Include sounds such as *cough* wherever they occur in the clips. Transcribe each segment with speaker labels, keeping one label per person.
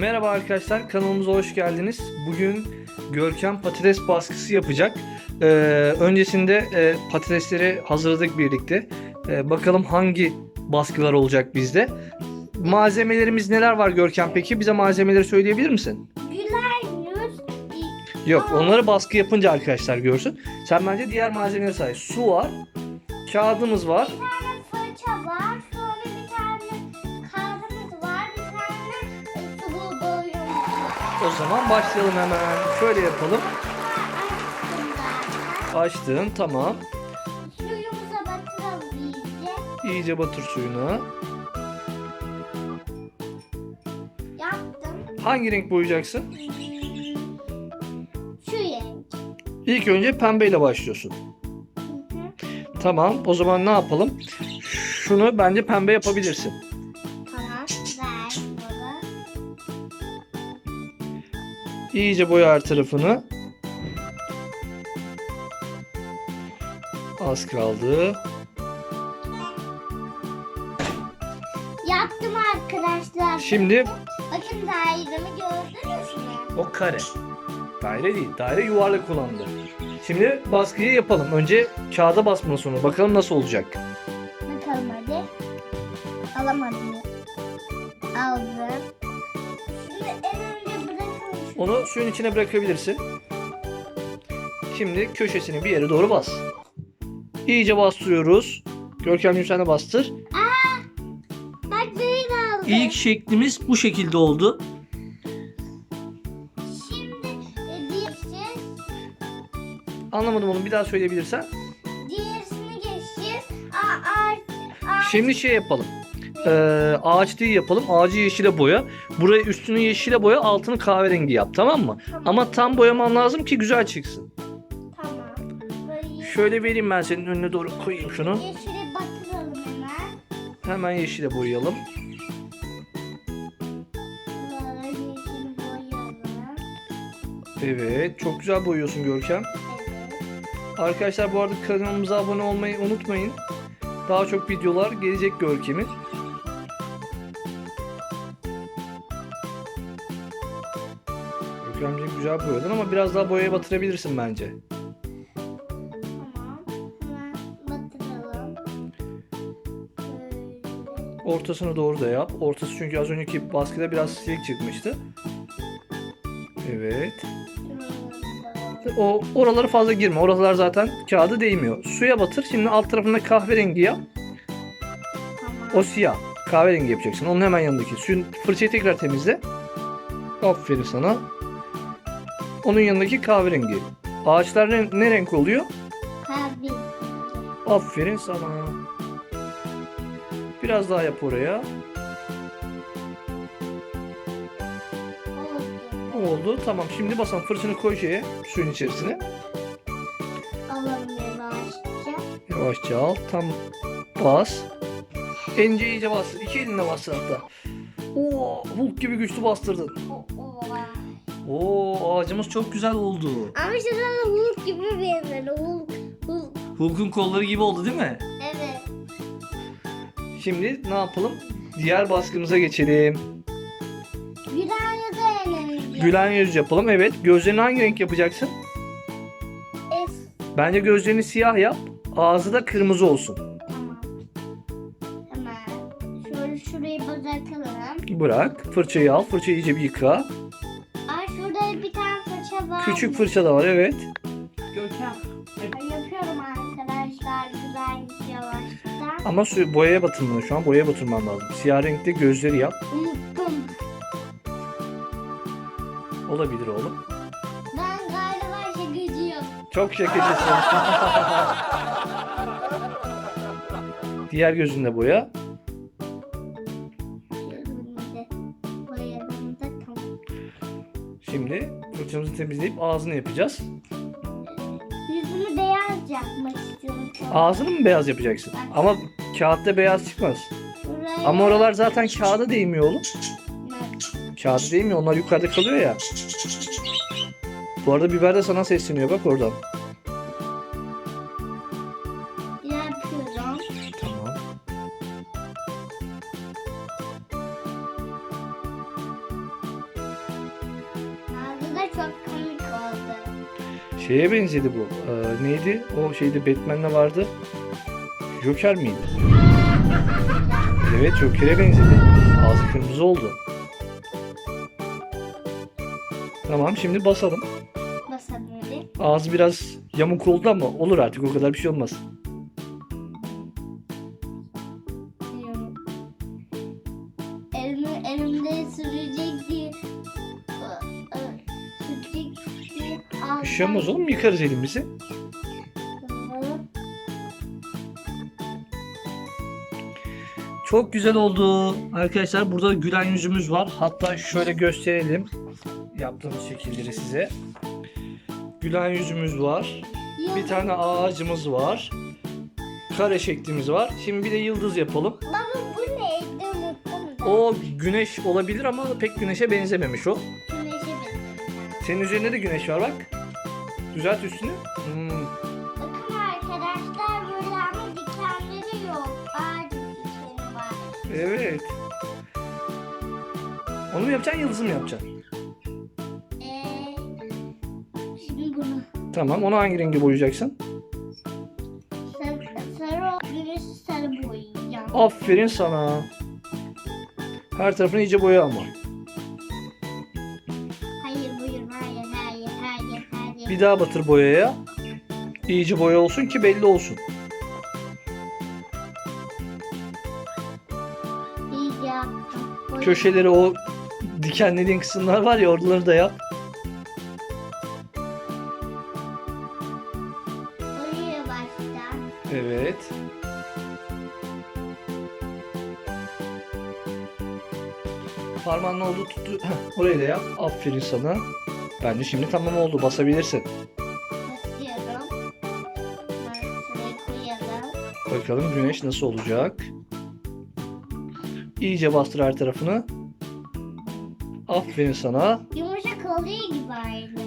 Speaker 1: Merhaba arkadaşlar kanalımıza hoş geldiniz. Bugün Görkem patates baskısı yapacak. Ee, öncesinde e, patatesleri hazırladık birlikte. Ee, bakalım hangi baskılar olacak bizde. Malzemelerimiz neler var Görkem peki? Bize malzemeleri söyleyebilir misin? Yok onları baskı yapınca arkadaşlar görsün. Sen bence diğer malzemeleri say. Su var. Kağıdımız var. O zaman başlayalım hemen. Şöyle yapalım. Açtın tamam.
Speaker 2: suyumuza batıralım iyice.
Speaker 1: İyice batır suyunu.
Speaker 2: Yaptım.
Speaker 1: Hangi renk boyayacaksın?
Speaker 2: Şu renk.
Speaker 1: İlk önce pembeyle başlıyorsun.
Speaker 2: Hı hı.
Speaker 1: Tamam o zaman ne yapalım? Şunu bence pembe yapabilirsin. İyice boya her tarafını. Az kaldı.
Speaker 2: Yaptım arkadaşlar.
Speaker 1: Şimdi
Speaker 2: Bakın dairemi gördünüz mü?
Speaker 1: o kare. Daire değil. Daire yuvarlak olandı. Şimdi baskıyı yapalım. Önce kağıda basma sonra. Bakalım nasıl olacak.
Speaker 2: Bakalım hadi. Alamadım. Aldım.
Speaker 1: Onu suyun içine bırakabilirsin. Şimdi köşesini bir yere doğru bas. İyice bastırıyoruz. Görkemciğim sen de bastır.
Speaker 2: Bak böyle aldım.
Speaker 1: İlk şeklimiz bu şekilde oldu.
Speaker 2: Şimdi e, diğersini,
Speaker 1: Anlamadım onu bir daha söyleyebilirsen.
Speaker 2: diğerisini geçeceğiz. Aa, aa, aa.
Speaker 1: Şimdi şey yapalım. Ee, ağaç değil yapalım. Ağacı yeşile boya. Burayı üstünü yeşile boya, altını kahverengi yap tamam mı?
Speaker 2: Tamam.
Speaker 1: Ama tam boyaman lazım ki güzel çıksın.
Speaker 2: Tamam. Böyle
Speaker 1: Şöyle vereyim ben senin önüne doğru koyayım şunu.
Speaker 2: yeşili batıralım hemen.
Speaker 1: Hemen yeşile boyayalım.
Speaker 2: Böyle yeşili boyayalım.
Speaker 1: Evet, çok güzel boyuyorsun Görkem.
Speaker 2: Evet.
Speaker 1: Arkadaşlar bu arada kanalımıza abone olmayı unutmayın. Daha çok videolar gelecek Görkem'in. Güzel boyadın ama biraz daha boyaya batırabilirsin bence. Ortasını doğru da yap. Ortası çünkü az önceki baskıda biraz silik çıkmıştı. Evet. O oraları fazla girme. Oralar zaten kağıdı değmiyor. Suya batır. Şimdi alt tarafında kahverengi yap. O siyah. Kahverengi yapacaksın. Onun hemen yanındaki. Suyun fırçayı tekrar temizle. Aferin sana. Onun yanındaki kahverengi. Ağaçlar ne, ne renk oluyor?
Speaker 2: Kahve.
Speaker 1: Aferin sana. Biraz daha yap oraya.
Speaker 2: Oldu.
Speaker 1: Oldu. Tamam. Şimdi basan fırçanı koy şeye. Suyun içerisine.
Speaker 2: Alalım yavaşça.
Speaker 1: Yavaşça al. Tam bas. Ence iyice bastır. İki elinle bastır hatta. Oo, Hulk gibi güçlü bastırdın. Oo, ağacımız çok güzel oldu.
Speaker 2: Ama işte sana Hulk gibi benzer. Hulk. Hulk.
Speaker 1: Hulk'un kolları gibi oldu değil mi?
Speaker 2: Evet.
Speaker 1: Şimdi ne yapalım? Diğer baskımıza geçelim.
Speaker 2: Gülen yazı eğlenceli.
Speaker 1: Gülen yüz yapalım. Evet. Gözlerini hangi renk yapacaksın?
Speaker 2: Es.
Speaker 1: Bence gözlerini siyah yap. Ağzı da kırmızı olsun.
Speaker 2: Tamam. Hemen. Şöyle şurayı bırakalım.
Speaker 1: Bırak. Fırçayı al. Fırçayı iyice bir yıka.
Speaker 2: Var.
Speaker 1: Küçük fırça da var. Evet.
Speaker 3: Görkem.
Speaker 2: Yapıyorum arkadaşlar. Güzel yavaştan.
Speaker 1: Ama su boyaya batırman. Şu an boyaya batırman lazım. Siyah renkte gözleri yap.
Speaker 2: Unuttum.
Speaker 1: Olabilir oğlum.
Speaker 2: Ben galiba şakacıyım.
Speaker 1: Çok şakacısın. *laughs* Diğer gözünde boya. Temizleyip ağzını yapacağız.
Speaker 2: Yüzümü beyaz yapmak istiyorum.
Speaker 1: Ağzını mı beyaz yapacaksın? Ama kağıtta beyaz çıkmaz.
Speaker 2: Şuraya-
Speaker 1: Ama oralar zaten kağıda değmiyor oğlum.
Speaker 2: Evet.
Speaker 1: Kağıda değmiyor. Onlar yukarıda kalıyor ya. Bu arada biber de sana sesleniyor bak oradan.
Speaker 2: Yapıyorum.
Speaker 1: Tamam. Şeye benzedi bu. Ee, neydi? O şeyde Batman'le vardı. Joker miydi? Evet Joker'e benzedi. Ağzı kırmızı oldu. Tamam şimdi basalım.
Speaker 2: Basalım.
Speaker 1: Ağzı biraz yamuk oldu ama olur artık o kadar bir şey olmaz.
Speaker 2: Elimi elimde sürecek diye
Speaker 1: şey olmaz oğlum yıkarız elimizi. Çok güzel oldu. Arkadaşlar burada gülen yüzümüz var. Hatta şöyle gösterelim. Yaptığımız şekilleri size. Gülen yüzümüz var. Bir tane ağacımız var. Kare şeklimiz var. Şimdi bir de yıldız yapalım.
Speaker 2: Baba bu neydi unuttum.
Speaker 1: O güneş olabilir ama pek güneşe benzememiş o.
Speaker 2: Güneşe benziyor.
Speaker 1: Senin üzerinde de güneş var bak. Düzelt üstünü. Hmm,
Speaker 2: Bakın arkadaşlar böyle ama dikenleri yok. Ağaç dikeni var.
Speaker 1: evet. Onu mu yapacaksın yıldızı mı yapacaksın?
Speaker 2: Ee, şimdi bunu
Speaker 1: Tamam onu hangi rengi boyayacaksın?
Speaker 2: sarı, sarı sarı boyayacağım.
Speaker 1: Aferin sana. Her tarafını iyice boya ama. Bir daha batır boyaya. İyice boya olsun ki belli olsun. Köşeleri o dikenlediğin kısımlar var ya oraları da yap. Evet. Parmağınla oldu tuttu. Orayı da yap. Aferin sana. Bence şimdi tamam oldu. Basabilirsin.
Speaker 2: Basıyorum.
Speaker 1: Bakalım güneş nasıl olacak. İyice bastır her tarafını. Aferin sana.
Speaker 2: Yumuşak oluyor gibi aynı.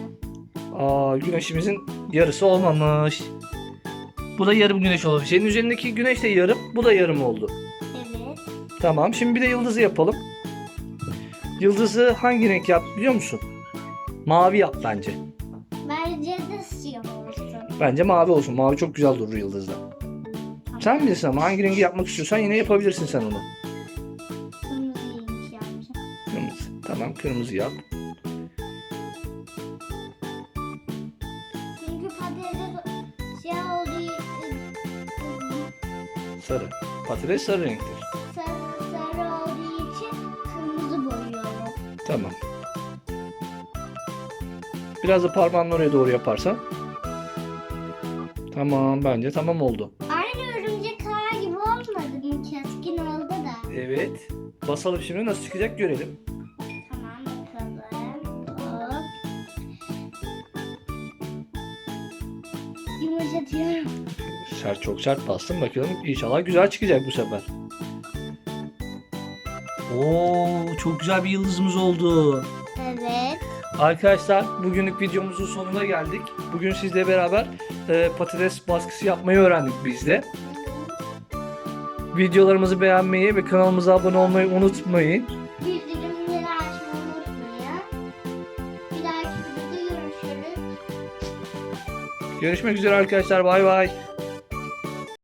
Speaker 1: Aa, güneşimizin yarısı olmamış. Bu da yarım güneş oldu. Senin üzerindeki güneş de yarım, bu da yarım oldu.
Speaker 2: Evet.
Speaker 1: Tamam, şimdi bir de yıldızı yapalım. Yıldızı hangi renk yap biliyor musun? Mavi yap bence.
Speaker 2: Bence de siyah olsun.
Speaker 1: Bence mavi olsun. Mavi çok güzel durur yıldızda. Sen bilirsin ama hangi rengi yapmak istiyorsan yine yapabilirsin sen onu.
Speaker 2: Kırmızıymış yapacağım.
Speaker 1: Kırmızı. Tamam, kırmızı yap.
Speaker 2: Çünkü patates siyah olduğu için
Speaker 1: Sarı. Patates sarı renktir.
Speaker 2: sarı, sarı olduğu için kırmızı boyuyorum.
Speaker 1: Tamam. Biraz da parmağınla oraya doğru yaparsan. Tamam bence tamam oldu.
Speaker 2: Aynı örümcek ağı gibi olmadı mı? Keskin oldu da.
Speaker 1: Evet. Basalım şimdi nasıl çıkacak görelim.
Speaker 2: Tamam bakalım. Hop. Yumuşatıyorum.
Speaker 1: Sert çok sert bastım bakalım inşallah güzel çıkacak bu sefer. Oo çok güzel bir yıldızımız oldu.
Speaker 2: Evet.
Speaker 1: Arkadaşlar bugünlük videomuzun sonuna geldik. Bugün sizle beraber e, patates baskısı yapmayı öğrendik biz de. Videolarımızı beğenmeyi ve kanalımıza abone olmayı unutmayın.
Speaker 2: Bildirimleri açmayı unutmayın. Bir dahaki videoda görüşürüz.
Speaker 1: Görüşmek üzere arkadaşlar bay bay.